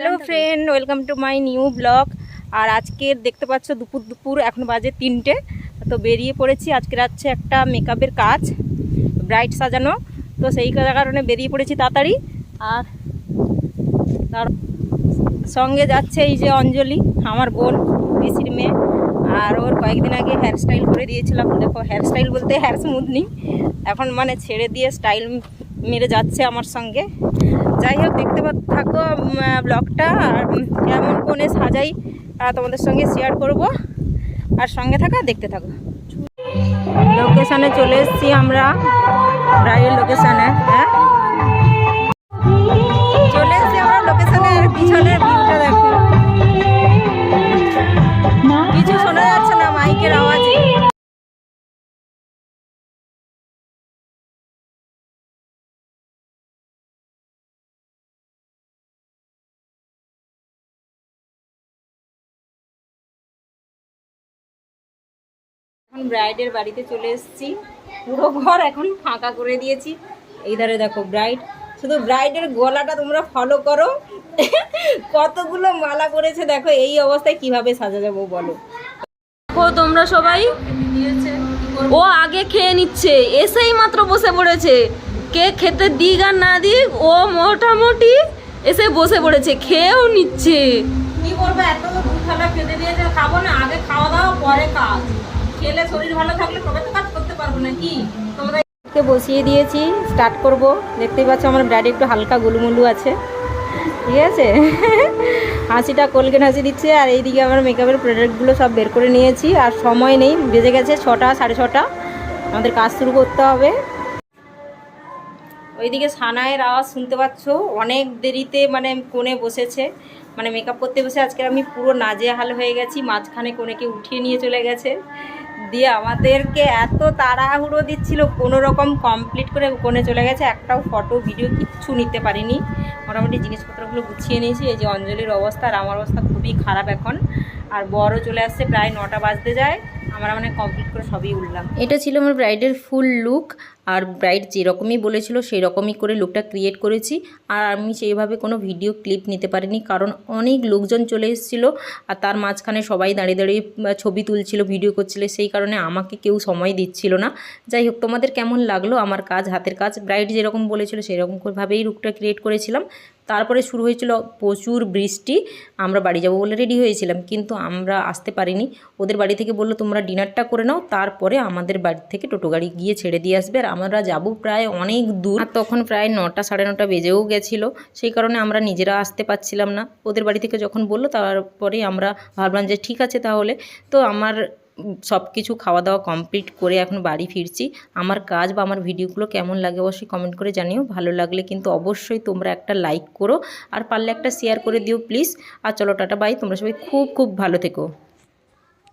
Hello friend welcome to my new blog আর আজকের দেখতে পাচ্ছ দুপুর দুপুর এখন বাজে তিনটে। তো বেরিয়ে পড়েছি। আজকে রাচ্ছে একটা মেকআপের কাজ ব্রাইট সাজানো। তো সেই কারণে বেরিয়ে পড়েছি তাড়াতাড়ি। আর তার সঙ্গে যাচ্ছে এই যে অঞ্জলি আমার বোন পিসির মেয়ে। আর ওর কয়েকদিন আগে হেয়ার স্টাইল করে দিয়েছিলাম। দেখো হেয়ার স্টাইল বলতে হেয়ার স্মুথনিং এখন মানে ছেড়ে দিয়ে স্টাইল মেরে যাচ্ছে আমার সঙ্গে। যাই হোক, দেখতে থাকো ব্লগটা আর কেমন কোণে সাজাই তোমাদের সঙ্গে শেয়ার করব। আর সঙ্গে থাকা দেখতে থাকো। লোকেশানে চলে এসেছি আমরা রায়ের লোকেশানে হ্যাঁ? ব্রাইডের বাড়িতে চলে এসেছি। পুরো ঘর এখন ফাঁকা করে দিয়েছি। এই ধারে দেখো ব্রাইড শুধু ব্রাইডের গলাটা তোমরা ফলো করো। কতগুলো মালা করেছে দেখো, এই অবস্থায় কীভাবে সাজা যাব বলো তোমরা সবাই। ও আগে খেয়ে নিচ্ছে, এসেই মাত্র বসে পড়েছে। কে খেতে দিক আর না দিক, ও মোটামুটি এসে বসে পড়েছে, খেয়েও নিচ্ছে। কি করব এত খেতে দিয়েছে, খাব না, আগে খাওয়া দাওয়া, পরে কাজ। খেলে শরীর ভালো থাকলে তবে তো কাজ করতে পারব তোমরা বসিয়ে দিয়েছি স্টার্ট করব। দেখতেই পাচ্ছ আমার ব্রাইডে একটু হালকা গুলুমুলু আছে। ঠিক আছে? হাসিটা কোলগেট হাসি দিচ্ছে, আর এইদিকে আমার মেকআপের প্রোডাক্টগুলো সব বের করে নিয়েছি, আর সময় নেই, বেজে গেছে ছটা, সাড়ে ছটা। আমাদের কাজ শুরু করতে হবে। ওইদিকে সানায়ের আওয়াজ শুনতে পাচ্ছ? অনেক দেরিতে মানে কোণে বসেছে। মানে মেকআপ করতে বসে আজকে আমি পুরো নাজেহাল হয়ে গেছি, মাঝখানে কোণেকে উঠিয়ে নিয়ে চলে গেছে। দিয়ে আমাদেরকে এত তাড়াহুড়ো দিচ্ছিল, কোনো রকম কমপ্লিট করে কোণে চলে গেছে, একটাও ফটো ভিডিও কিচ্ছু নিতে পারিনি। মোটামুটি জিনিসপত্রগুলো গুছিয়ে নিয়েছি, এই যে অঞ্জলির অবস্থা, আর আমার অবস্থা খুবই খারাপ এখন। আর বড়ও চলে আসছে, প্রায় নটা বাজতে যায়। আমরা মানে কমপ্লিট করে সবই উঠলাম। এটা ছিল আমার ব্রাইডের ফুল লুক আর ব্রাইড যেরকমই বলেছিল সেই রকমই করে লুকটা ক্রিয়েট করেছি। আর আমি সেইভাবে কোনো ভিডিও ক্লিপ নিতে পারিনি, কারণ অনেক লোকজন চলে এসেছিল, আর তার মাঝখানে সবাই দাঁড়িয়ে দাঁড়িয়ে ছবি তুলছিল ভিডিও করছিল, সেই কারণে আমাকে কেউ সময় দিচ্ছিল না। যাই হোক, তোমাদের কেমন লাগল? আমার কাজ, হাতের কাজ ব্রাইড যেরকম বলেছিল সেরকম ভাবেই লুকটা ক্রিয়েট করেছিলাম। তারপরে শুরু হয়েছিল প্রচুর বৃষ্টি, আমরা বাড়ি যাব বলে রেডি হয়েছিলাম, কিন্তু আমরা আসতে পারিনি। ওদের বাড়ি থেকে বলল, তোমরা ডিনারটা করে নাও, তারপরে আমাদের বাড়ি থেকে টোটো গাড়ি গিয়ে ছেড়ে দিয়ে আসবে। আর আমরা যাব প্রায় অনেক দূর। আর তখন প্রায় নটা সাড়ে নটা বেজেও গেছিল, সেই কারণে আমরা নিজেরা আসতে পারছিলাম না। ওদের বাড়ি থেকে যখন বলল তারপরে আমরা ভাবলাম যে, ঠিক আছে তাহলে। তো আমার সব কিছু খাওয়া দাওয়া কমপ্লিট করে এখন বাড়ি ফিরছি। আমার কাজ বা আমার ভিডিওগুলো কেমন লাগে অবশ্যই কমেন্ট করে জানিও। ভালো লাগলে কিন্তু অবশ্যই তোমরা একটা লাইক করো। আর পারলে একটা শেয়ার করে দিও প্লিজ আর চলো টাটা বাই তোমরা সবাই খুব খুব ভালো থেকো।